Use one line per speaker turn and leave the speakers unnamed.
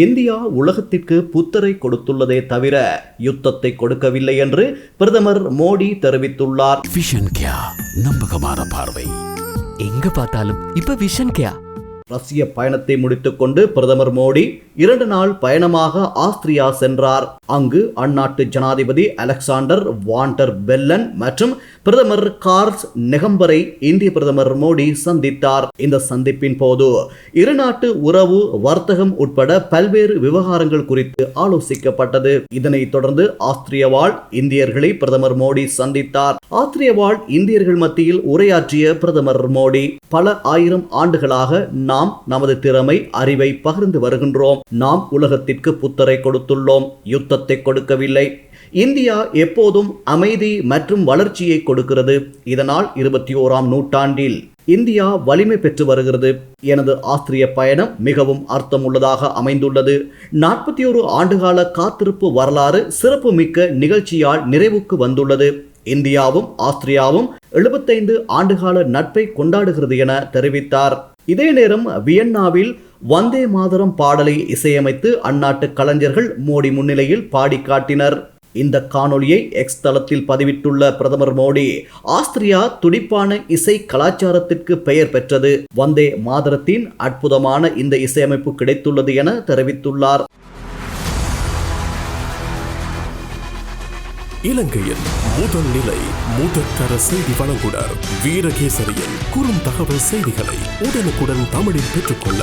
India உலகத்திற்கு புத்தரை கொடுத்துள்ளதே தவிர யுத்தத்தை கொடுக்கவில்லை என்று பிரதமர் மோடி தெரிவித்துள்ளார்.
விஷன் கியா நம்பகமான பார்வை.
எங்க பார்த்தாலும் இப்ப விஷன் கேயா
ரஷ்ய பயணத்தை முடித்துக்கொண்டு பிரதமர் மோடி இரண்டு நாள் பயணமாக ஆஸ்திரியா சென்றார். அங்கு அந்நாட்டு ஜனாதிபதி அலெக்சாண்டர் வாண்டர் பெல்லன் மற்றும் பிரதமர் கார்ஸ் நெகம்பரை இந்திய பிரதமர் மோடி சந்தித்தார். இந்த சந்திப்பின் போது இரு நாட்டு உறவு வர்த்தகம் உட்பட பல்வேறு விவகாரங்கள் குறித்து ஆலோசிக்கப்பட்டது. இதனைத் தொடர்ந்து ஆஸ்திரிய வாழ் இந்தியர்களை பிரதமர் மோடி சந்தித்தார். ஆஸ்திரிய வாழ் இந்தியர்கள் மத்தியில் உரையாற்றிய பிரதமர் மோடி பல ஆயிரம் ஆண்டுகளாக நாம் நமது திறமை அறிவை பகிர்ந்து வருகின்றோம். நாம் உலகத்திற்கு புத்தரை கொடுத்துள்ளோம். யுத்தத்தை கொடுக்கவில்லை. இந்தியா எப்போதும் அமைதி மற்றும் வளர்ச்சியை கொடுக்கிறது. இதனால் இருபத்தி ஓராம் நூற்றாண்டில் இந்தியா வலிமை பெற்று வருகிறது. எனது ஆஸ்திரிய பயணம் மிகவும் அர்த்தமுள்ளதாக அமைந்துள்ளது. நாற்பத்தி ஒரு ஆண்டுகால காத்திருப்பு வரலாறு சிறப்புமிக்க நிகழ்ச்சியால் நிறைவுக்கு வந்துள்ளது. இந்தியாவும் ஆஸ்திரியாவும் எழுபத்தைந்து ஆண்டுகால நட்பை கொண்டாடுகிறது என தெரிவித்தார். இதே நேரம் வியன்னாவில் வந்தே மாதரம் பாடலை இசையமைத்து அந்நாட்டு கலைஞர்கள் மோடி முன்னிலையில் பாடி காட்டினர் இந்த காணொளியை எக்ஸ் தளத்தில் பதிவிட்டுள்ள பிரதமர் மோடி ஆஸ்திரியா துடிப்பான இசை கலாச்சாரத்திற்கு பெயர் பெற்றது. வந்தே மாதரத்தின் அற்புதமான இந்த இசையமைப்பு கிடைத்துள்ளது என தெரிவித்துள்ளார்.
இலங்கையின் முதல் நிலை முதற்கர செய்தி வழங்குனர் வீரகேசரியின் குறுந்தகவல் செய்திகளை உடனுக்குடன் தமிழில் பெற்றுக்கொள்ள